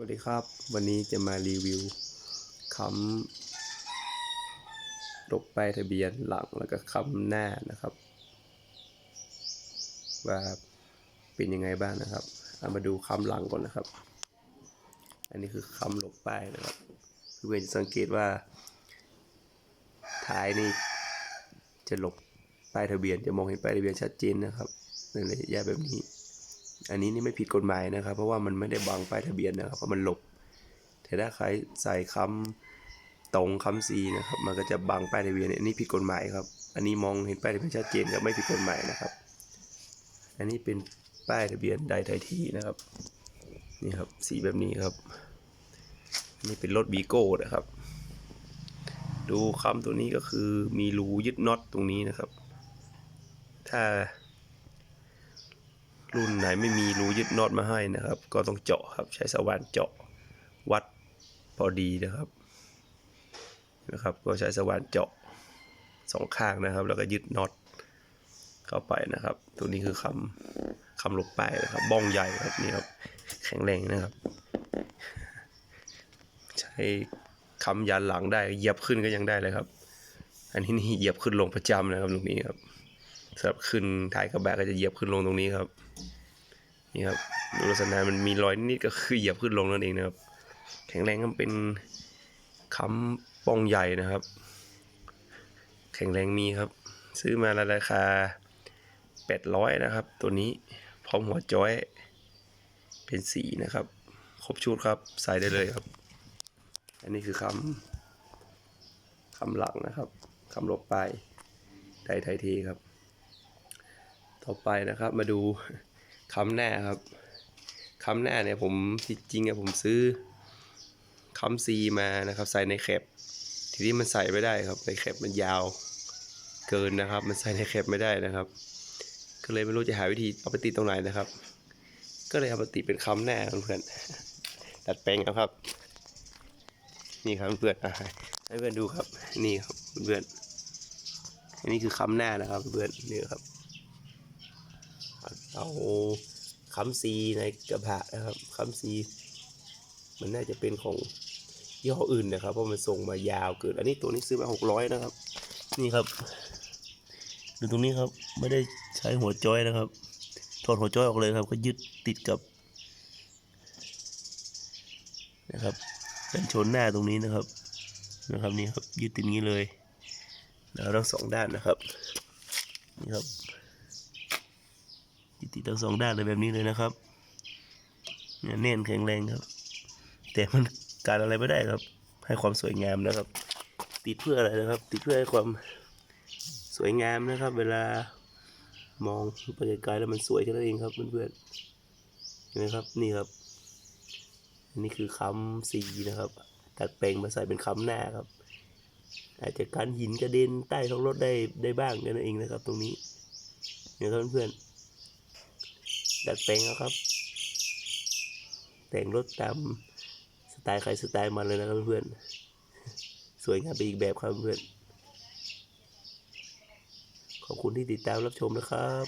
วัสดีครับ วันนี้จะมารีวิวคำลบป้ายทะเบียนหลังแล้วก็คำหน้านะครับ ว่าเป็นยังไงบ้างนะครับเอามาดูคำหลังก่อนนะครับ อันนี้คือคำลบป้ายนะครับเพื่อนจะสังเกตว่า ท้ายนี่จะหลบป้ายทะเบียนจะมองเห็นป้ายทะเบียนชัดเจนนะครับในระยะแบบนี้ อันนี้นี่ไม่ผิดกฎหมายนะครับ เพราะว่ามันไม่ได้บังป้ายทะเบียนนะครับเพราะมันหลบ แต่ถ้าใครใส่คำตรงคำซีนะครับ มันก็จะบังป้ายทะเบียนอันนี้ผิดกฎหมายครับ อันนี้มองเห็นป้ายทะเบียนชัดเจนครับไม่ผิดกฎหมายนะครับ อันนี้เป็นป้ายทะเบียนไดไทยทีนะครับ นี่ครับสีแบบนี้ครับนี่เป็นรถบีโก้นะครับ ดูคำตัวนี้ก็คือมีรูยึดน็อตตรงนี้นะครับ ถ้า รุ่นไหนไม่มีรูยึดน็อตมาให้นะครับ ก็ต้องเจาะครับ ใช้สว่านเจาะวัดพอดีนะครับนะครับ ก็ใช้สว่านเจาะสองข้างนะครับ แล้วก็ยึดน็อตเข้าไปนะครับ ตัวนี้คือคำคำลบป้ายนะครับ บ้องใหญ่ครับนี่ครับแข็งแรงนะครับ ใช้คำยันหลังได้เหยียบขึ้นก็ยังได้เลยครับ อันนี้นี่เหยียบขึ้นลงประจำนะครับตรงนี้ครับ สำหรับขึ้นท้ายกระบะก็จะเหยียบขึ้นลงตรงนี้ครับ นี่ครับดูลักษณะมันมีรอยนิดก็คือเหยียบขึ้นลงนั่นเองนะครับ แข็งแรงก็เป็นค้ำปองใหญ่นะครับ แข็งแรงมีครับ ซื้อมาราคา 800 นะครับ ตัวนี้พร้อมหัวจอยเป็นสีนะครับ ครบชุดครับใส่ได้เลยครับ อันนี้คือคำคำหลังนะครับคำลบไปไทยไทยทีครับ ต่อไปนะครับมาดูคำหน้าครับคำหน้าเนี่ยผมจริงๆอะผมซื้อคำซีมานะครับใส่ในแคปทีนี้มันใส่ไม่ได้ครับในแคปมันยาวเกินนะครับ มันใส่ในแคปไม่ได้นะครับ ก็เลยไม่รู้จะหาวิธีเอาไปติดตรงไหนนะครับ ก็เลยเอามาติดเป็นคำหน้าเพื่อนดัดแปลงเอาครับ นี่ครับเพื่อนให้เพื่อนดูครับ นี่ครับเพื่อนอันนี้คือคำหน้านะครับ เพื่อนนี่ครับ เอาคำซีในกระบะนะครับคำซีมันน่าจะเป็นของยี่ห้ออื่นนะครับ เพราะมันส่งมายาวเกิน อันนี้ตัวนี้ซื้อมาหกร้อยนะครับ นี่ครับ ดูตรงนี้ครับ ไม่ได้ใช้หัวจอยนะครับ ถอดหัวจอยออกเลยครับ ก็ยึดติดกับ นะครับกันชนหน้าตรงนี้นะครับ นะครับนี่ครับ ยึดติดนี้เลยแล้วทั้งสองด้านนะครับ นี่ครับ ติดทั้งสองด้านเลยแบบนี้เลยนะครับเนี่ยแน่นแข็งแรงครับ แต่มันการอะไรไม่ได้ครับ ให้ความสวยงามนะครับ ติดเพื่ออะไรนะครับ ติดเพื่อให้ความสวยงามนะครับ เวลามองไปไกลๆแล้วมันสวยแค่นั้นเองครับเพื่อนๆเห็นไหมครับนี่ครับอันนี้คือคำสีนะครับตัดแปลงมาใส่เป็นคำหน้าครับ อาจจะการหินกระเด็นใต้ท้องรถได้ได้บ้างแค่นั่นเองนะครับ ตรงนี้เนี่ยครับเพื่อนๆ ดัดแปลงเอาครับ แต่งรถตามสไตล์ใครสไตล์มันเลยนะครับเพื่อนสวยงามไปอีกแบบครับเพื่อนขอบคุณที่ติดตามรับชมนะครับ